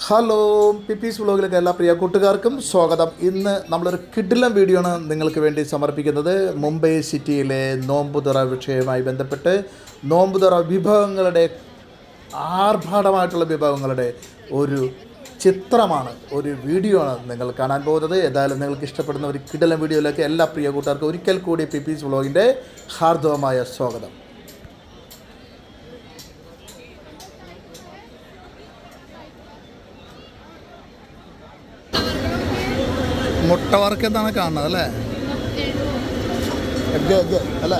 Hello പിപ്പീസ് വ്ളോഗിലേക്ക് എല്ലാ പ്രിയ കൂട്ടുകാർക്കും സ്വാഗതം. ഇന്ന് നമ്മളൊരു കിഡിലം വീഡിയോ ആണ് നിങ്ങൾക്ക് വേണ്ടി സമർപ്പിക്കുന്നത്. മുംബൈ സിറ്റിയിലെ നോമ്പുതുറ വിഷയവുമായി ബന്ധപ്പെട്ട് നോമ്പുതുറ വിഭവങ്ങളുടെ ആർഭാടമായിട്ടുള്ള വിഭവങ്ങളുടെ ഒരു ചിത്രമാണ് ഒരു വീഡിയോ ആണ് നിങ്ങൾ കാണാൻ പോകുന്നത്. ഏതായാലും നിങ്ങൾക്ക് ഇഷ്ടപ്പെടുന്ന ഒരു കിഡിലം വീഡിയോയിലേക്ക് എല്ലാ പ്രിയ കൂട്ടുകാർക്കും ഒരിക്കൽ കൂടി പിപ്പീസ് വ്ളോഗിന്റെ ഹാർദവമായ സ്വാഗതം. മുട്ട വർക്ക് എന്താണ് കാണുന്നത് അല്ലേ? എഗ് എഗ് അല്ല?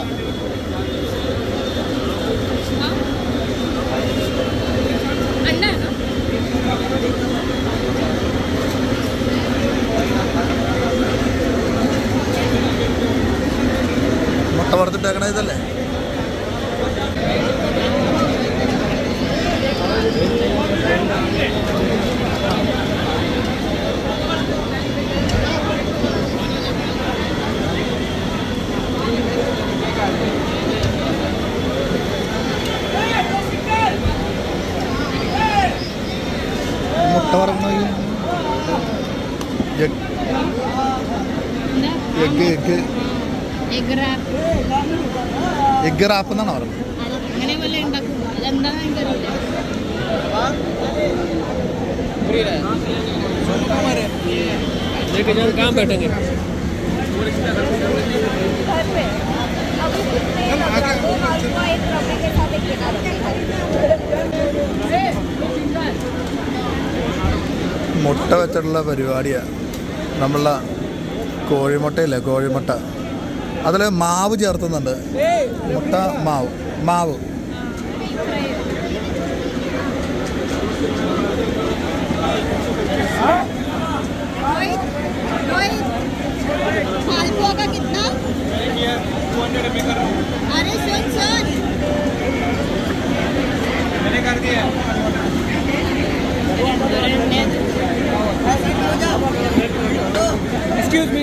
മുട്ട വറുത്തിട്ടേക്കണ ഇതല്ലേ? മുട്ട വറക്കണ egg egg egg egg wrap egg rap എന്നാണ് പറയുന്നത് അങ്ങനെ പോലെ ഉണ്ടാക്കും അതെന്താന്ന് എനിക്കറിയില്ല लेकिन हम कहाँ बैठेंगे മുട്ട വെച്ചിട്ടുള്ള പരിപാടിയാണ് നമ്മളെ കോഴിമുട്ടയില്ലേ കോഴിമുട്ട അതിൽ മാവ് ചേർത്തുന്നുണ്ട് മുട്ട മാവ് മാവ് Excuse me.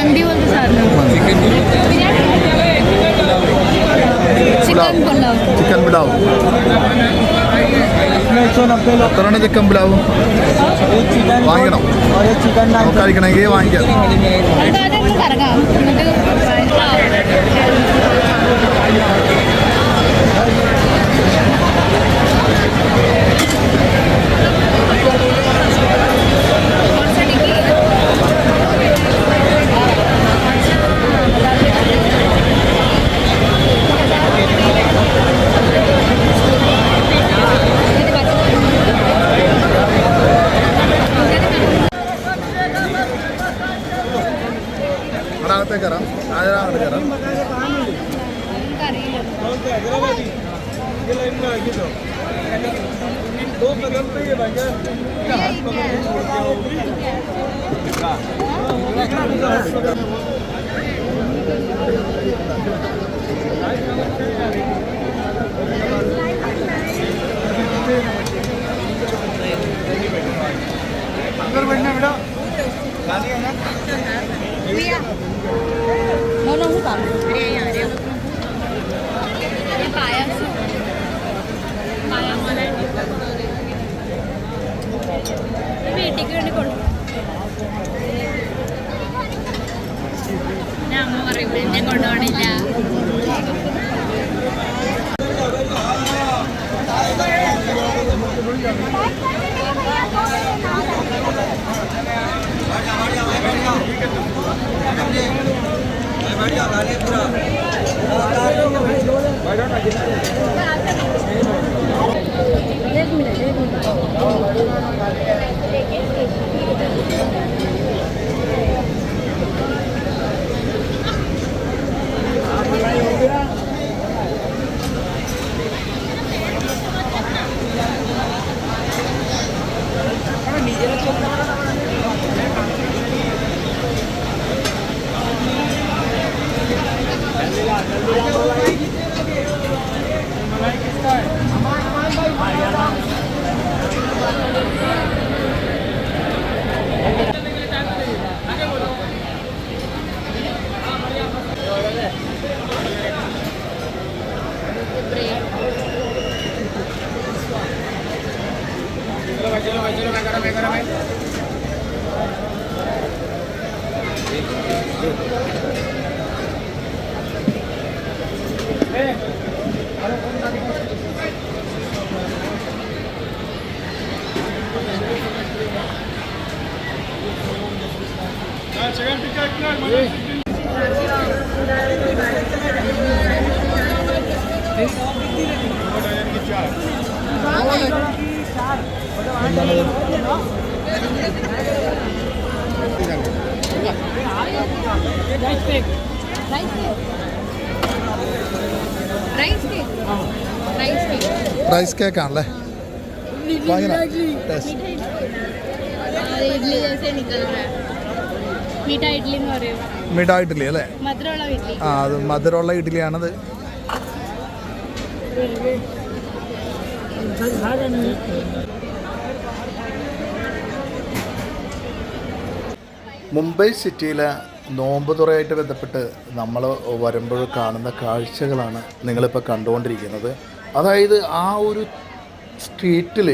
മന്തി പോലത്തെ സാധനം. ചിക്കൻ പുലാവ്. ചിക്കൻ പുലാവ്. എത്രയാണ് ചിക്കൻ പുലാവ്? വാങ്ങണം നമുക്ക് കഴിക്കണമെങ്കിൽ വാങ്ങിക്കാം? Thank you. आगे पूरा റൈസ് കേക്ക് റൈസ് കേക്ക് ആണല്ലേ? മിഠാ ഇഡ്ഡലി അല്ലേ? ആ അത് മധുരമുള്ള ഇഡ്ഡലിയാണത് മുംബൈ സിറ്റിയിലെ നോമ്പ് തുറയായിട്ട് ബന്ധപ്പെട്ട് നമ്മൾ വരുമ്പോൾ കാണുന്ന കാഴ്ചകളാണ് നിങ്ങളിപ്പോൾ കണ്ടുകൊണ്ടിരിക്കുന്നത്. അതായത് ആ ഒരു സ്ട്രീറ്റിൽ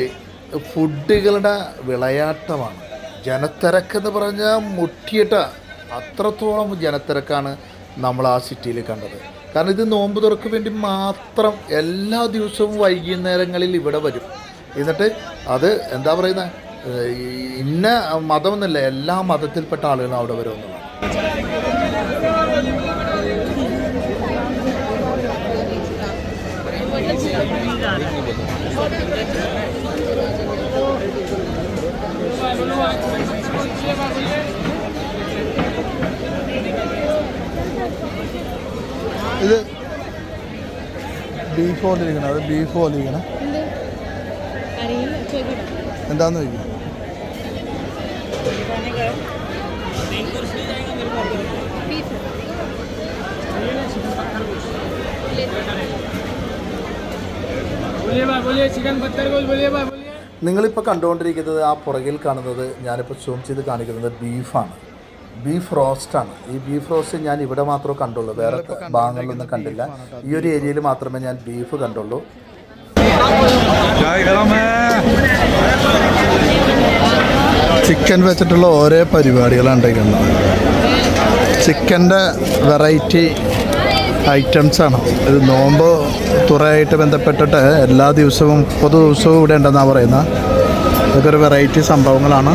ഫുഡുകളുടെ വിളയാട്ടമാണ്. ജനത്തിരക്കെന്ന് പറഞ്ഞാൽ മുട്ടിയിട്ട അത്രത്തോളം ജനത്തിരക്കാണ് നമ്മൾ ആ സിറ്റിയിൽ കണ്ടത്. കാരണം ഇത് നോമ്പ് തുറക്ക് വേണ്ടി മാത്രം എല്ലാ ദിവസവും വൈകുന്നേരങ്ങളിൽ ഇവിടെ വരും. എന്നിട്ട് അത് എന്താ പറയുന്നത്? ഇന്ന മതമെന്നല്ല എല്ലാ മതത്തിൽപ്പെട്ട ആളുകളും അവിടെ വരുമെന്നുള്ളതാണ്. ഇത് ബീഫ് പോലെ ഇരിക്കണം അത് ബീഫ് പോലെ ഇരിക്കണം. എന്താന്ന് ചോദിക്കും നിങ്ങളിപ്പോൾ കണ്ടുകൊണ്ടിരിക്കുന്നത് ആ പുറകിൽ കാണുന്നത് ഞാനിപ്പോൾ സൂം ചെയ്ത് കാണിക്കുന്നത് ബീഫാണ് ബീഫ് റോസ്റ്റാണ് ഈ ബീഫ് റോസ്റ്റ് ഞാൻ ഇവിടെ മാത്രമേ കണ്ടുള്ളൂ. വേറെ ഭാഗങ്ങളിലൊന്നും കണ്ടില്ല. ഈ ഒരു ഏരിയയിൽ മാത്രമേ ഞാൻ ബീഫ് കണ്ടുള്ളൂ. ചിക്കൻ വെച്ചിട്ടുള്ള ഓരോ പരിപാടികളാണ് ഉണ്ടാക്കുന്നത് ചിക്കന്റെ വെറൈറ്റി ഐറ്റംസാണ്. ഇത് നോമ്പ് തുറയായിട്ട് ബന്ധപ്പെട്ടിട്ട് എല്ലാ ദിവസവും മുപ്പത് ദിവസവും ഇവിടെ ഉണ്ടെന്നാണ് പറയുന്നത്. ഇതൊക്കെ ഒരു വെറൈറ്റി സംഭവങ്ങളാണ്.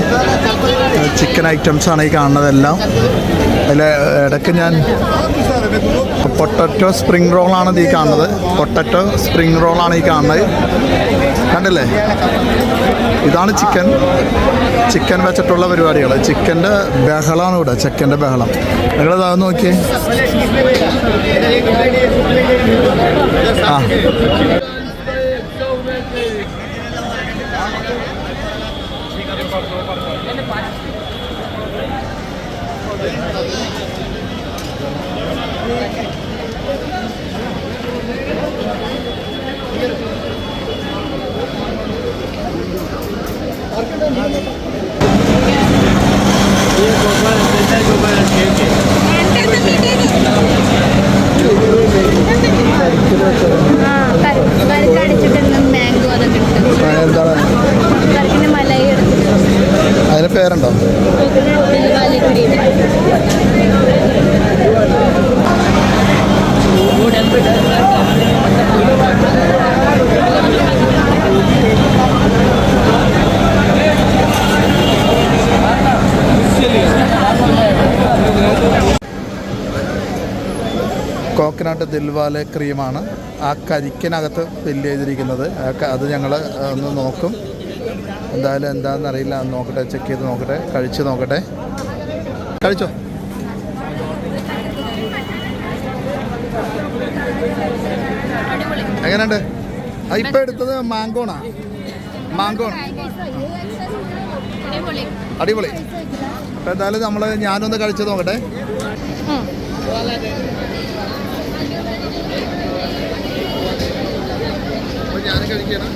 ചിക്കൻ ഐറ്റംസാണ് ഈ കാണുന്നതെല്ലാം. അതിൽ ഇടയ്ക്ക് ഞാൻ പൊട്ടറ്റോ സ്പ്രിംഗ് റോളാണ് ഈ കാണുന്നത്. പൊട്ടറ്റോ സ്പ്രിംഗ് റോളാണ് ഈ കാണുന്നത്. കണ്ടില്ലേ? ഇതാണ് ചിക്കൻ. ചിക്കൻ വെച്ചിട്ടുള്ള പരിപാടികൾ ചിക്കന്റെ ബഹളമാണ് ഇവിടെ. ചിക്കന്റെ ബഹളം. നിങ്ങൾ അത് നോക്കിയേ. ആ. കോക്കനട്ട് ദിൽവാലെ ക്രീമാണ് ആ കരിക്കിനകത്ത് ഫില്ല് ചെയ്തിരിക്കുന്നത്. അത് ഞങ്ങൾ ഒന്ന് നോക്കും. എന്തായാലും എന്താണെന്ന് അറിയില്ല നോക്കട്ടെ ചെക്ക് ചെയ്ത് നോക്കട്ടെ കഴിച്ച് നോക്കട്ടെ. കഴിച്ചോ? എങ്ങനെയുണ്ട്? ഇപ്പം എടുത്തത് മാങ്കോണാ? മാങ്കോൺ. അടിപൊളി. അടിപൊളി. അപ്പം എന്തായാലും നമ്മൾ ഞാനൊന്ന് കഴിച്ച് നോക്കട്ടെ ഉം. അപ്പം ഞാൻ കഴിക്കണം.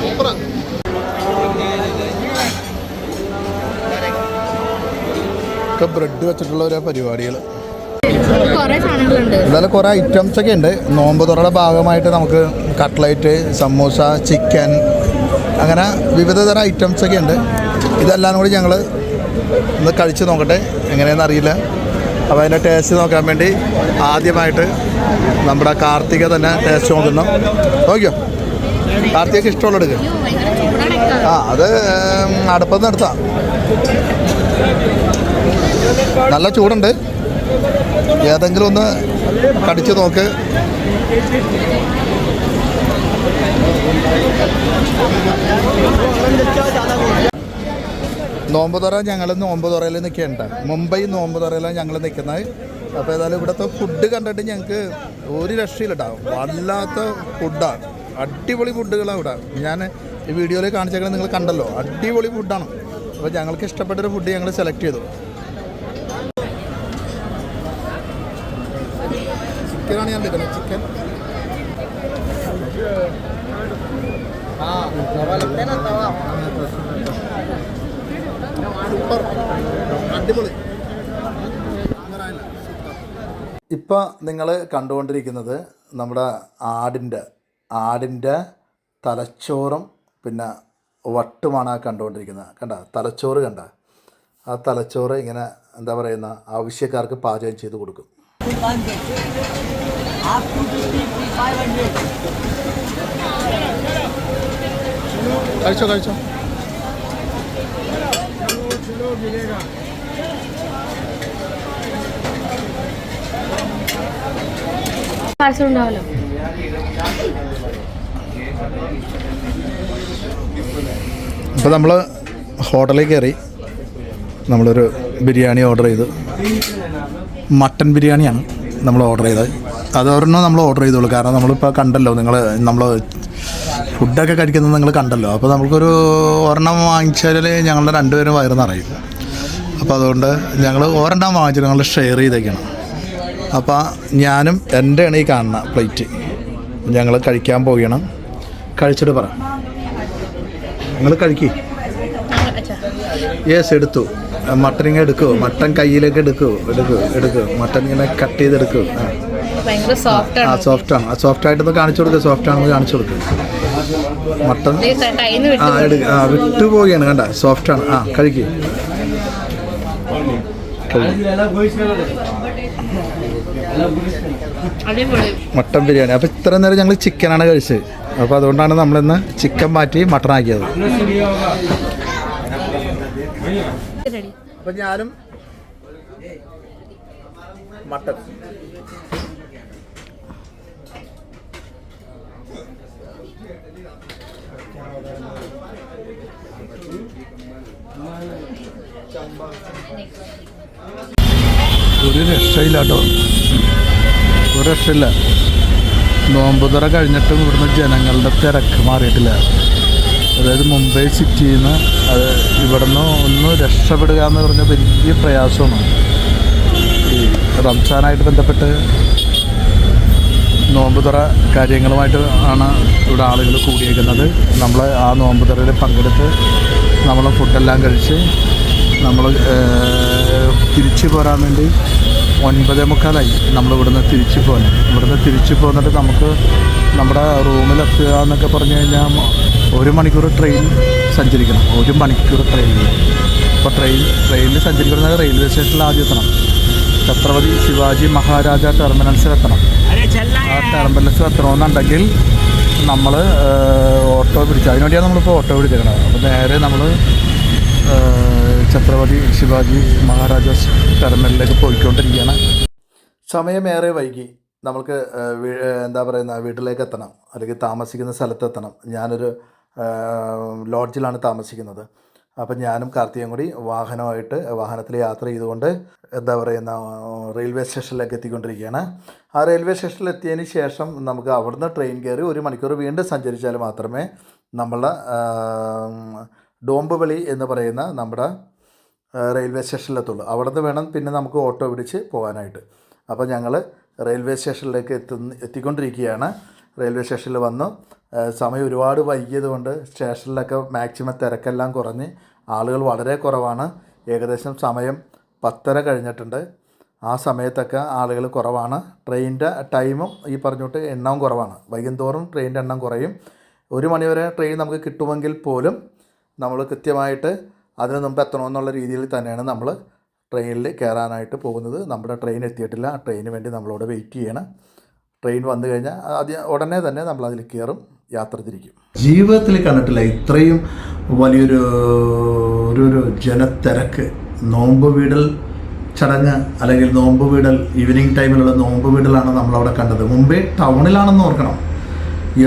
സൂപ്പറാ. ഒക്കെ ബ്രെഡ് വെച്ചിട്ടുള്ള ഓരോ പരിപാടികൾ എന്തായാലും കുറേ ഐറ്റംസ് ഒക്കെ ഉണ്ട്. നോമ്പ് തുറയുടെ ഭാഗമായിട്ട് നമുക്ക് കട്ട്ലൈറ്റ് സമൂസ ചിക്കൻ അങ്ങനെ വിവിധ തരം ഐറ്റംസ് ഒക്കെ ഉണ്ട്. ഇതെല്ലാം കൂടി ഞങ്ങൾ ഒന്ന് കഴിച്ചു നോക്കട്ടെ എങ്ങനെയാണെന്ന് അറിയില്ല. അപ്പോൾ അതിന്റെ ടേസ്റ്റ് നോക്കാൻ വേണ്ടി ആദ്യമായിട്ട് നമ്മുടെ കാർത്തിക തന്നെ ടേസ്റ്റ് നോക്കുന്നു. നോക്കിയോ? കാർത്തികക്ക് ഇഷ്ടമുള്ള എടുക്കുക ആ അത് അടുപ്പം നടത്താം നല്ല ചൂടുണ്ട്. ഏതെങ്കിലും ഒന്ന് കടിച്ചു നോക്ക്. നോമ്പ് തുറ ഞങ്ങൾ നോമ്പ് തുറയിൽ നിൽക്കേണ്ട മുംബൈ നോമ്പ് തുറയിലാണ് ഞങ്ങൾ നിൽക്കുന്നത്. അപ്പോൾ ഏതായാലും ഇവിടുത്തെ ഫുഡ് കണ്ടിട്ട് ഞങ്ങൾക്ക് ഒരു രക്ഷയിലുണ്ടാവും വല്ലാത്ത ഫുഡാണ് അടിപൊളി ഫുഡുകളാണ് ഇവിടെ. ഞാൻ ഈ വീഡിയോയിൽ കാണിച്ചാൽ നിങ്ങൾ കണ്ടല്ലോ. അടിപൊളി ഫുഡാണ് അപ്പോൾ ഞങ്ങൾക്ക് ഇഷ്ടപ്പെട്ടൊരു ഫുഡ് ഞങ്ങൾ സെലക്ട് ചെയ്തു. ചിക്കനാണ് ഞാൻ എടുക്കുന്നത് ചിക്കൻ. സൂപ്പർ. അടിപൊളി. ഇപ്പോൾ നിങ്ങൾ കണ്ടുകൊണ്ടിരിക്കുന്നത് നമ്മുടെ ആടിന്റെ ആടിന്റെ തലച്ചോറും പിന്നെ വട്ടുമാണ് ആ കണ്ടുകൊണ്ടിരിക്കുന്നത്. കണ്ട? തലച്ചോറ് കണ്ട? ആ തലച്ചോറ് ഇങ്ങനെ എന്താ പറയുന്ന ആവശ്യക്കാർക്ക് പാചകം ചെയ്ത് കൊടുക്കും. കഴിച്ചോ കഴിച്ചോ. ഉണ്ടാവല്ലോ അപ്പോൾ നമ്മൾ ഹോട്ടലിൽ കയറി നമ്മളൊരു ബിരിയാണി ഓർഡർ ചെയ്തു. മട്ടൻ ബിരിയാണിയാണ് നമ്മൾ ഓർഡർ ചെയ്തത്. അത് ഒരെണ്ണം നമ്മൾ ഓർഡർ ചെയ്തോളൂ കാരണം നമ്മളിപ്പോൾ കണ്ടല്ലോ നിങ്ങൾ നമ്മൾ ഫുഡൊക്കെ കഴിക്കുന്നത് നിങ്ങൾ കണ്ടല്ലോ. അപ്പോൾ നമുക്കൊരു ഒരെണ്ണം വാങ്ങിച്ചാൽ ഞങ്ങളുടെ രണ്ടുപേരും വയറ് നിറയും. അപ്പോൾ അതുകൊണ്ട് ഞങ്ങൾ ഒരെണ്ണം വാങ്ങിച്ചു ഞങ്ങൾ ഷെയർ ചെയ്തേക്കണം. അപ്പോൾ ഞാനും എന്റെയാണ് ഈ കാണുന്ന പ്ലേറ്റ് ഞങ്ങൾ കഴിക്കാൻ പോകണം. കഴിച്ചിട്ട് പറ. നിങ്ങൾ കഴിക്കേ. യെസ് എടുത്തു. മട്ടൻ ഇങ്ങനെ എടുക്കുമോ മട്ടൻ കയ്യിലേക്ക് എടുക്കുമോ എടുക്കുമോ എടുക്കുമോ മട്ടൻ ഇങ്ങനെ കട്ട് ചെയ്തെടുക്കുമോ ആ. ഭയങ്കര സോഫ്റ്റ് ആ സോഫ്റ്റ് ആണ്. ആ സോഫ്റ്റ് ആയിട്ടൊന്ന് കാണിച്ചു കൊടുക്കുക സോഫ്റ്റ് ആണെന്ന് കാണിച്ചു കൊടുക്കുക മട്ടൺ. ആ എടുക്ക. ആ വിട്ടു പോവുകയാണ്. കണ്ട സോഫ്റ്റ് ആണ്. ആ കഴിക്കുക മട്ടൺ മട്ടൻ ബിരിയാണി. അപ്പോൾ ഇത്ര നേരം ഞങ്ങൾ ആണ് കഴിച്ചത്. അപ്പോൾ അതുകൊണ്ടാണ് നമ്മൾ ഇന്ന് ചിക്കൻ മാറ്റി മട്ടൺ ആക്കിയത്. റെഡി അപ്പം ഞാനും മട്ടൺ. ഒരു രക്ഷയില്ലാട്ടോ. ഒരു രക്ഷയില്ല. നോമ്പുതുറ കഴിഞ്ഞിട്ടും ഇവിടുന്ന് ജനങ്ങളുടെ തിരക്ക് മാറിയിട്ടില്ല. അതായത് മുംബൈ സിറ്റിയിൽ നിന്ന് അത് ഇവിടുന്ന് ഒന്ന് രക്ഷപ്പെടുക എന്ന് പറഞ്ഞ വലിയ പ്രയാസമാണ്. ഈ റംസാനായിട്ട് ബന്ധപ്പെട്ട് നോമ്പുതറ കാര്യങ്ങളുമായിട്ട് ആണ് ഇവിടെ ആളുകൾ കൂടിയേക്കുന്നത് നമ്മൾ ആ നോമ്പുതറയിൽ പങ്കെടുത്ത് നമ്മൾ ഫുഡെല്ലാം കഴിച്ച് നമ്മൾ തിരിച്ചു പോരാൻ വേണ്ടി ഒൻപതേ മുക്കാലായി. നമ്മൾ ഇവിടുന്ന് തിരിച്ചു പോകാൻ ഇവിടുന്ന് തിരിച്ചു പോന്നിട്ട് നമുക്ക് നമ്മുടെ റൂമിലെത്തുക എന്നൊക്കെ പറഞ്ഞു കഴിഞ്ഞാൽ ഒരു മണിക്കൂർ ട്രെയിൻ സഞ്ചരിക്കണം. ഒരു മണിക്കൂർ ട്രെയിൻ അപ്പോൾ ട്രെയിൻ ട്രെയിനിൽ സഞ്ചരിക്കുന്നത് റെയിൽവേ സ്റ്റേഷനിൽ ആദ്യം എത്തണം. ഛത്രപതി ശിവാജി മഹാരാജ ടെർമിനൽസിൽ എത്തണം. ആ ടെർമിനൽസിൽ എത്തണമെന്നുണ്ടെങ്കിൽ നമ്മൾ ഓട്ടോ പിടിച്ചു. അതിനുവേണ്ടിയാണ് നമ്മളിപ്പോൾ ഓട്ടോ പിടിച്ചേക്കണത്. അപ്പോൾ നേരെ നമ്മൾ ഛത്രപതി ശിവാജി മഹാരാജാസ് ടെർമിനലിലേക്ക് പോയിക്കൊണ്ടിരിക്കുകയാണ്. സമയമേറെ വൈകി. ഏഹ്, എന്താ പറയുന്ന വീട്ടിലേക്ക് എത്തണം. അല്ലെങ്കിൽ താമസിക്കുന്ന സ്ഥലത്ത് എത്തണം. ഞാനൊരു ലോഡ്ജിലാണ് താമസിക്കുന്നത്. അപ്പം ഞാനും കാർത്തികയും കൂടി വാഹനമായിട്ട് വാഹനത്തിൽ യാത്ര ചെയ്തുകൊണ്ട് എന്താ പറയുന്ന റെയിൽവേ സ്റ്റേഷനിലേക്ക് എത്തിക്കൊണ്ടിരിക്കുകയാണ്. ആ റെയിൽവേ സ്റ്റേഷനിൽ എത്തിയതിന് ശേഷം നമുക്ക് അവിടുന്ന് ട്രെയിൻ കയറി ഒരു മണിക്കൂർ വീണ്ടും സഞ്ചരിച്ചാൽ മാത്രമേ നമ്മളെ ഡോംബുവളി എന്ന് പറയുന്ന നമ്മുടെ റെയിൽവേ സ്റ്റേഷനിലെത്തുള്ളൂ. അവിടെ നിന്ന് വേണം പിന്നെ നമുക്ക് ഓട്ടോ പിടിച്ച് പോകാനായിട്ട്. അപ്പോൾ ഞങ്ങൾ റെയിൽവേ സ്റ്റേഷനിലേക്ക് എത്തുന്ന എത്തിക്കൊണ്ടിരിക്കുകയാണ്. റെയിൽവേ സ്റ്റേഷനിൽ വന്നു. സമയം ഒരുപാട് വൈകിയതുകൊണ്ട് സ്റ്റേഷനിലൊക്കെ മാക്സിമം തിരക്കെല്ലാം കുറഞ്ഞ് ആളുകൾ വളരെ കുറവാണ്. ഏകദേശം സമയം പത്തര കഴിഞ്ഞിട്ടുണ്ട്. ആ സമയത്തൊക്കെ ആളുകൾ കുറവാണ്. ട്രെയിനിന്റെ ടൈമും ഈ പറഞ്ഞിട്ട് എണ്ണവും കുറവാണ്. വൈകുന്നേരം ട്രെയിനിന്റെ എണ്ണം കുറയും. ഒരു മണിവരെ ട്രെയിൻ നമുക്ക് കിട്ടുമെങ്കിൽ പോലും നമ്മൾ കൃത്യമായിട്ട് അതിന് മുമ്പ് എത്തണമെന്നുള്ള രീതിയിൽ തന്നെയാണ് നമ്മൾ ട്രെയിനിൽ കയറാനായിട്ട് പോകുന്നത്. നമ്മുടെ ട്രെയിൻ എത്തിയിട്ടില്ല. ട്രെയിന് ട്രെയിനിന് വേണ്ടി നമ്മളോട് വെയിറ്റ് ചെയ്യണം. ട്രെയിൻ വന്നു കഴിഞ്ഞാൽ അത് ഉടനെ തന്നെ നമ്മൾ അതിൽ കയറും യാത്ര തിരിക്കും. ജീവിതത്തിൽ കണ്ടിട്ടില്ല ഇത്രയും വലിയൊരു ഒരു ഒരു ജനത്തിരക്ക്. നോമ്പ് വീടൽ ചടങ്ങ് അല്ലെങ്കിൽ നോമ്പ് വീടൽ ഈവനിങ് ടൈമിലുള്ള നോമ്പ് വീടലാണ് നമ്മളവിടെ കണ്ടത്. മുമ്പേ ടൗണിലാണെന്ന് ഓർക്കണം.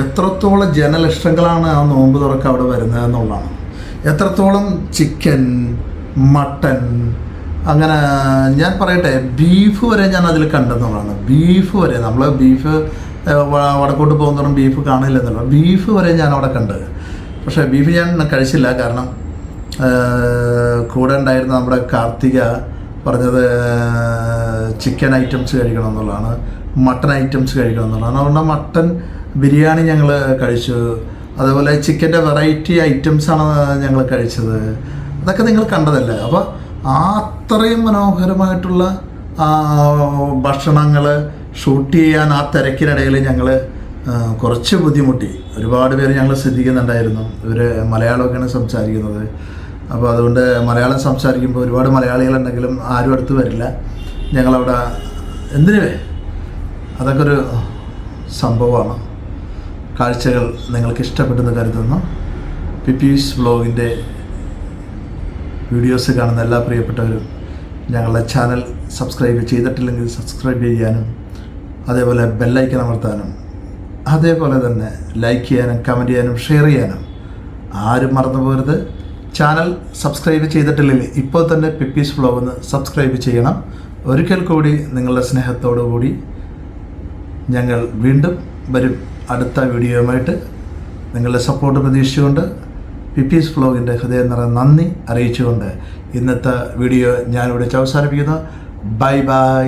എത്രത്തോളം ജനലക്ഷങ്ങളാണ് ആ നോമ്പ് തുറക്ക അവിടെ വരുന്നത് എന്നുള്ളതാണ്. എത്രത്തോളം ചിക്കൻ മട്ടൻ അങ്ങനെ ഞാൻ പറയട്ടെ ബീഫ് വരെ ഞാൻ അതിൽ കണ്ടെന്നുള്ളതാണ് ബീഫ് വരെ നമ്മൾ ബീഫ് വടക്കോട്ട് പോകുന്നതോറും ബീഫ് കാണില്ല എന്നുള്ളത് ബീഫ് വരെ ഞാൻ അവിടെ കണ്ടത് പക്ഷേ ബീഫ് ഞാൻ കഴിച്ചില്ല. കാരണം കൂടെ ഉണ്ടായിരുന്ന നമ്മുടെ കാർത്തിക പറഞ്ഞത് ചിക്കൻ ഐറ്റംസ് കഴിക്കണം എന്നുള്ളതാണ് മട്ടൺ ഐറ്റംസ് കഴിക്കണം എന്നുള്ളതാണ് അതുകൊണ്ട് മട്ടൺ ബിരിയാണി ഞങ്ങൾ കഴിച്ചു. അതുപോലെ ചിക്കന്റെ വെറൈറ്റി ഐറ്റംസാണ് ഞങ്ങൾ കഴിച്ചത്. അതൊക്കെ നിങ്ങൾ കണ്ടതല്ലേ? അപ്പോൾ ആ അത്രയും മനോഹരമായിട്ടുള്ള ഭക്ഷണങ്ങൾ ഷൂട്ട് ചെയ്യാൻ ആ തിരക്കിനിടയിൽ ഞങ്ങൾ കുറച്ച് ബുദ്ധിമുട്ടി. ഒരുപാട് പേര് ഞങ്ങൾ ശ്രദ്ധിക്കുന്നുണ്ടായിരുന്നു. ഇവർ മലയാളമൊക്കെയാണ് സംസാരിക്കുന്നത്. അപ്പോൾ അതുകൊണ്ട് മലയാളം സംസാരിക്കുമ്പോൾ ഒരുപാട് മലയാളികളുണ്ടെങ്കിലും ആരും അടുത്ത് വരില്ല. ഞങ്ങളവിടെ എന്തിനു അതൊക്കെ ഒരു സംഭവമാണ്. കാഴ്ചകൾ നിങ്ങൾക്ക് ഇഷ്ടപ്പെട്ടെന്ന് കരുതുന്നു. പിപ്പീസ് വ്ലോഗിന്റെ വീഡിയോസ് കാണുന്ന എല്ലാ പ്രിയപ്പെട്ടവരും ഞങ്ങളുടെ ചാനൽ സബ്സ്ക്രൈബ് ചെയ്തിട്ടില്ലെങ്കിൽ സബ്സ്ക്രൈബ് ചെയ്യാനും അതേപോലെ ബെല്ലൈക്കൻ അമർത്താനും അതേപോലെ തന്നെ ലൈക്ക് ചെയ്യാനും കമന്റ് ചെയ്യാനും ഷെയർ ചെയ്യാനും ആരും മറന്നു പോകരുത്. ചാനൽ സബ്സ്ക്രൈബ് ചെയ്തിട്ടില്ലെങ്കിൽ ഇപ്പോൾ തന്നെ പിപ്പീസ് വ്ലോഗ് ഒന്ന് സബ്സ്ക്രൈബ് ചെയ്യണം. ഒരിക്കൽ കൂടി നിങ്ങളുടെ സ്നേഹത്തോടു കൂടി ഞങ്ങൾ വീണ്ടും വരും. അടുത്ത വീഡിയോയുമായിട്ട് നിങ്ങളുടെ സപ്പോർട്ട് പ്രതീക്ഷിച്ചുകൊണ്ട് പിപ്പീസ് വ്ലോഗിന്റെ ഹൃദയം നിറഞ്ഞ നന്ദി അറിയിച്ചുകൊണ്ട് ഇന്നത്തെ വീഡിയോ ഞാനിവിടെ അവസാനിപ്പിക്കുന്നു. Bye bye